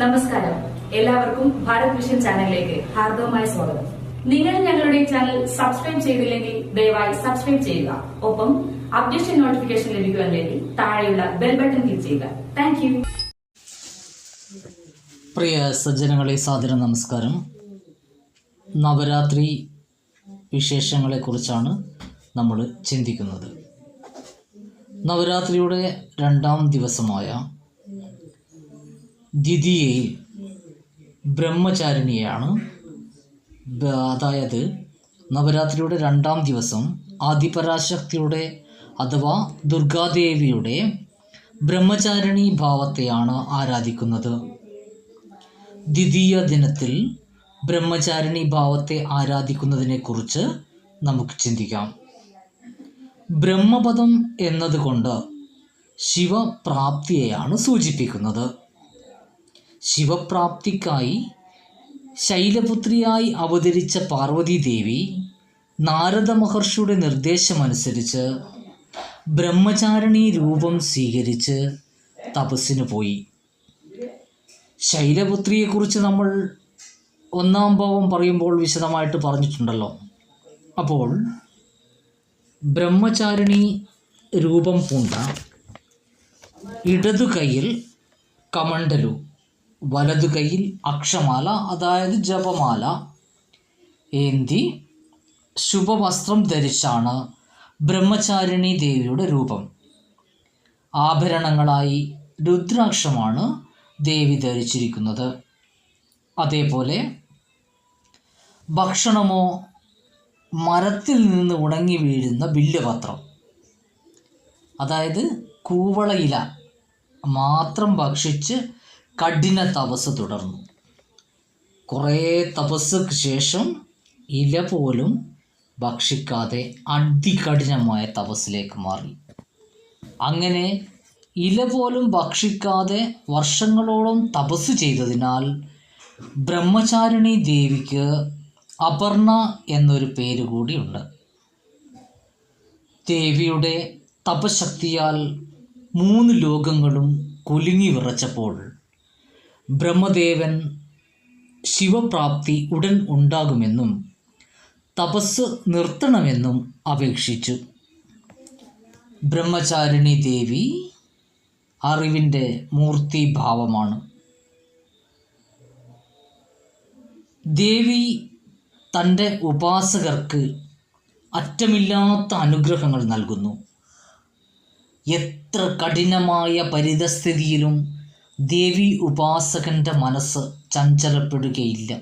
നമസ്കാരം. എല്ലാവർക്കും ഭാരത് വിഷൻ ചാനലിലേക്ക് ഹാർദവമായ സ്വാഗതം. നിങ്ങൾ ഞങ്ങളുടെ ചാനൽ സബ്സ്ക്രൈബ് ചെയ്തില്ലെങ്കിൽ ദയവായി സബ്സ്ക്രൈബ് ചെയ്യുക. ഒപ്പം അപ്ഡേഷൻ നോട്ടിഫിക്കേഷൻ ലഭിക്കുവാൻ വേണ്ടി താഴെയുള്ള ബെൽ ബട്ടൺ ക്ലിക്ക് ചെയ്യുക. താങ്ക് പ്രിയ സജ്ജനങ്ങളെ സാദര നമസ്കാരം. നവരാത്രി വിശേഷങ്ങളെക്കുറിച്ചാണ് നമ്മൾ ചിന്തിക്കുന്നത്. നവരാത്രിയുടെ രണ്ടാം ദിവസമായ ദ്വിതീയയിൽ ബ്രഹ്മചാരിണിയാണ്. അതായത് നവരാത്രിയുടെ രണ്ടാം ദിവസം ആദിപരാശക്തിയുടെ അഥവാ ദുർഗാദേവിയുടെ ബ്രഹ്മചാരിണി ഭാവത്തെയാണ് ആരാധിക്കുന്നത്. ദ്വിതീയ ദിനത്തിൽ ബ്രഹ്മചാരിണി ഭാവത്തെ ആരാധിക്കുന്നതിനെക്കുറിച്ച് നമുക്ക് ചിന്തിക്കാം. ബ്രഹ്മപദം എന്നതുകൊണ്ട് ശിവപ്രാപ്തിയെയാണ് സൂചിപ്പിക്കുന്നത്. ശിവപ്രാപ്തിക്കായി ശൈലപുത്രിയായി അവതരിച്ച പാർവതീദേവി നാരദ മഹർഷിയുടെ നിർദ്ദേശമനുസരിച്ച് ബ്രഹ്മചാരിണി രൂപം സ്വീകരിച്ച് തപസ്സിന് പോയി. ശൈലപുത്രിയെക്കുറിച്ച് നമ്മൾ ഒന്നാം ഭാവം പറയുമ്പോൾ വിശദമായിട്ട് പറഞ്ഞിട്ടുണ്ടല്ലോ. അപ്പോൾ ബ്രഹ്മചാരിണി രൂപം പൂണ്ട ഇടതു കൈയിൽ കമണ്ടലു വലതു കൈയിൽ അക്ഷമാല അതായത് ജപമാല. ഏന്തി ശുഭവസ്ത്രം ധരിച്ചാണ് ബ്രഹ്മചാരിണി ദേവിയുടെ രൂപം. ആഭരണങ്ങളായി രുദ്രാക്ഷമാണ് ദേവി ധരിച്ചിരിക്കുന്നത്. അതേപോലെ ഭക്ഷണമോ മരത്തിൽ നിന്ന് ഉണങ്ങി വീഴുന്ന ബില്ലുപത്രം അതായത് കൂവളയില മാത്രം ഭക്ഷിച്ച് കഠിന തപസ് തുടർന്നു. കുറേ തപസ്സക്ക് ശേഷം ഇല പോലും ഭക്ഷിക്കാതെ അതികഠിനമായ തപസ്സിലേക്ക് മാറി. അങ്ങനെ ഇല പോലും ഭക്ഷിക്കാതെ വർഷങ്ങളോളം തപസ് ചെയ്തതിനാൽ ബ്രഹ്മചാരിണി ദേവിക്ക് അപർണ എന്നൊരു പേര് കൂടിയുണ്ട് ദേവിയുടെ തപശക്തിയാൽ മൂന്ന് ലോകങ്ങളും കുലുങ്ങി വിറച്ചപ്പോൾ ബ്രഹ്മദേവൻ ശിവപ്രാപ്തി ഉടൻ ഉണ്ടാകുമെന്നും തപസ് നിർത്തണമെന്നും അപേക്ഷിച്ചു. ബ്രഹ്മചാരിണി ദേവി അറിവിന്റെ മൂർത്തിഭാവമാണ്. ദേവി തന്റെ ഉപാസകർക്ക് അറ്റമില്ലാത്ത അനുഗ്രഹങ്ങൾ നൽകുന്നു. എത്ര കഠിനമായ പരിതസ്ഥിതിയിലും ദേവി ഉപാസകന്റെ മനസ്സ് ചഞ്ചലപ്പെടുകയില്ല.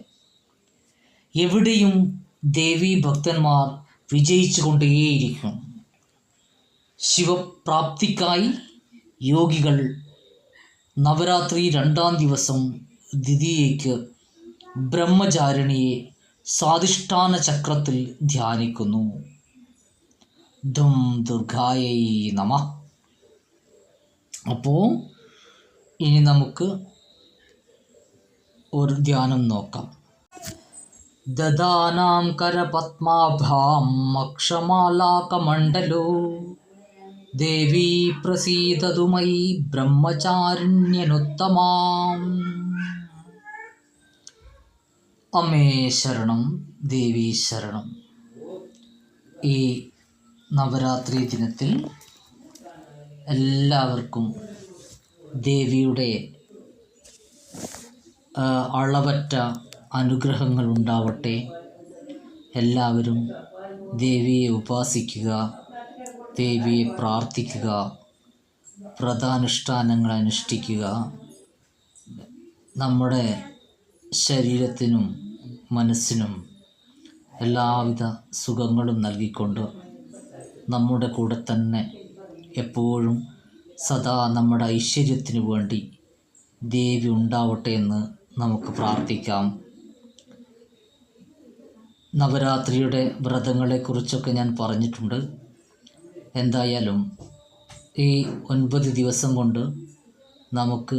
എവിടെയും ദേവി ഭക്തന്മാർ വിജയിച്ചു കൊണ്ടേയിരിക്കും ശിവപ്രാപ്തിക്കായി യോഗികൾ നവരാത്രി രണ്ടാം ദിവസം ദ്വിതീയയ്ക്ക് ബ്രഹ്മചാരിണിയെ സ്വാധിഷ്ഠാന ചക്രത്തിൽ ധ്യാനിക്കുന്നു. ദും ദുർഗായൈ നമ. അപ്പോൾ ഇനി നമുക്ക് ഒരു ധ്യാനം നോക്കാം. ദദാനാം കരപത്മാഭാം അക്ഷമാലാകമണ്ഡലോ. ദേവീ പ്രസീതതുമൈ ബ്രഹ്മചാരുണ്യനുത്തമാം. അമ്മേ ശരണം ദേവീ ശരണം. ഈ നവരാത്രി ദിനത്തിൽ എല്ലാവർക്കും ദേവിയുടെ അളവറ്റ അനുഗ്രഹങ്ങൾ ഉണ്ടാവട്ടെ. എല്ലാവരും ദേവിയെ ഉപാസിക്കുക ദേവിയെ പ്രാർത്ഥിക്കുക വ്രതാനുഷ്ഠാനങ്ങൾ അനുഷ്ഠിക്കുക. നമ്മുടെ ശരീരത്തിനും മനസ്സിനും എല്ലാവിധ സുഖങ്ങളും നൽകിക്കൊണ്ട് നമ്മുടെ കൂടെ തന്നെ എപ്പോഴും സദാ നമ്മുടെ ഐശ്വര്യത്തിന് വേണ്ടി ദേവി ഉണ്ടാവട്ടെ എന്ന് നമുക്ക് പ്രാർത്ഥിക്കാം. നവരാത്രിയുടെ വ്രതങ്ങളെക്കുറിച്ചൊക്കെ ഞാൻ പറഞ്ഞിട്ടുണ്ട്. എന്തായാലും ഈ ഒൻപത് ദിവസം കൊണ്ട് നമുക്ക്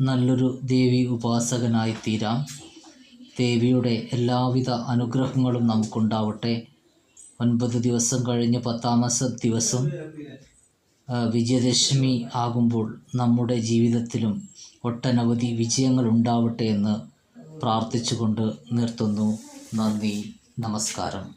നല്ലൊരു ദേവി ഉപാസകനായി തീരാം ദേവിയുടെ എല്ലാവിധ അനുഗ്രഹങ്ങളും നമുക്കുണ്ടാവട്ടെ. ഒൻപത് ദിവസം കഴിഞ്ഞ് പത്താമത്തെ ദിവസം വിജയദശമി ആകുമ്പോൾ നമ്മുടെ ജീവിതത്തിലും ഒട്ടനവധി വിജയങ്ങൾ ഉണ്ടാവട്ടെ എന്ന് പ്രാർത്ഥിച്ചുകൊണ്ട് നിർത്തുന്നു. നന്ദി. നമസ്കാരം.